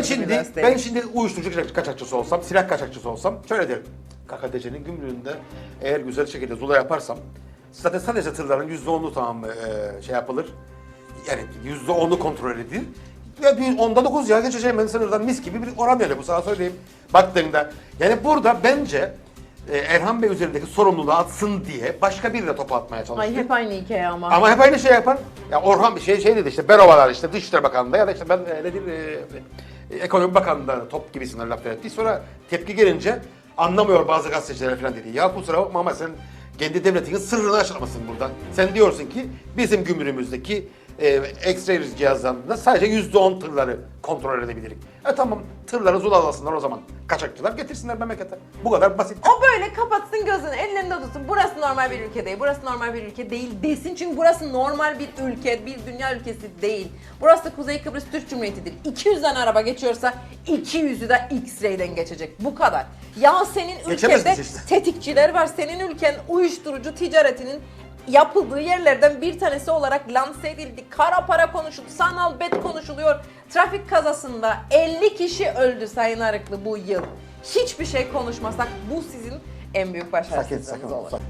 Ben şimdi ben şimdi uyuşturucu kaçak- kaçakçısı olsam, silah kaçakçısı olsam şöyle derim. KKTC'nin gümrüğünde eğer güzel şekilde zula yaparsam zaten sadece tırların %10'u tamam e, şey yapılır. Yani %10'u kontrol edilir. Ya bir onda dokuz ya geçeceğim ben sınırdan mis gibi bir oran yani bu sana söyleyeyim. Baktığında yani burada bence e, Erhan Bey üzerindeki sorumluluğu atsın diye başka biriyle topu atmaya çalıştı. Ay hep aynı hikaye ama. Ama hep aynı şey yapar. Ya Orhan bir şey şey dedi işte Berovalar işte Dışişleri Bakanlığı'nda ya da işte ben e, nedir e, Ekonomi Bakanlığı'nda top gibisinden laf etti. Sonra tepki gelince anlamıyor bazı gazeteciler falan dedi. Ya kusura bakma ama sen kendi devletinin sırrını açıklamasın burada. Sen diyorsun ki bizim gümrüğümüzdeki X-ray cihazlarında sadece yüzde on tırları kontrol edebilirik. E tamam tırları zulalasınlar o zaman. Kaçakçılar getirsinler memlekete. Bu kadar basit. O böyle kapatsın gözünü, ellerinde tutsun. Burası normal bir ülke değil, burası normal bir ülke değil desin. Çünkü burası normal bir ülke, bir dünya ülkesi değil. Burası Kuzey Kıbrıs Türk Cumhuriyeti'dir. 200 tane araba geçiyorsa 200'ü de X-ray'den geçecek. Bu kadar. Ya senin ülkede biz işte. tetikçiler var. Senin ülken uyuşturucu ticaretinin yapıldığı yerlerden bir tanesi olarak lanse edildi. Kara para konuşuldu, sanal bet konuşuluyor. Trafik kazasında 50 kişi öldü Sayın Arıklı bu yıl. Hiçbir şey konuşmasak bu sizin en büyük Sakin başarısızlığınız sakin olur. sakin.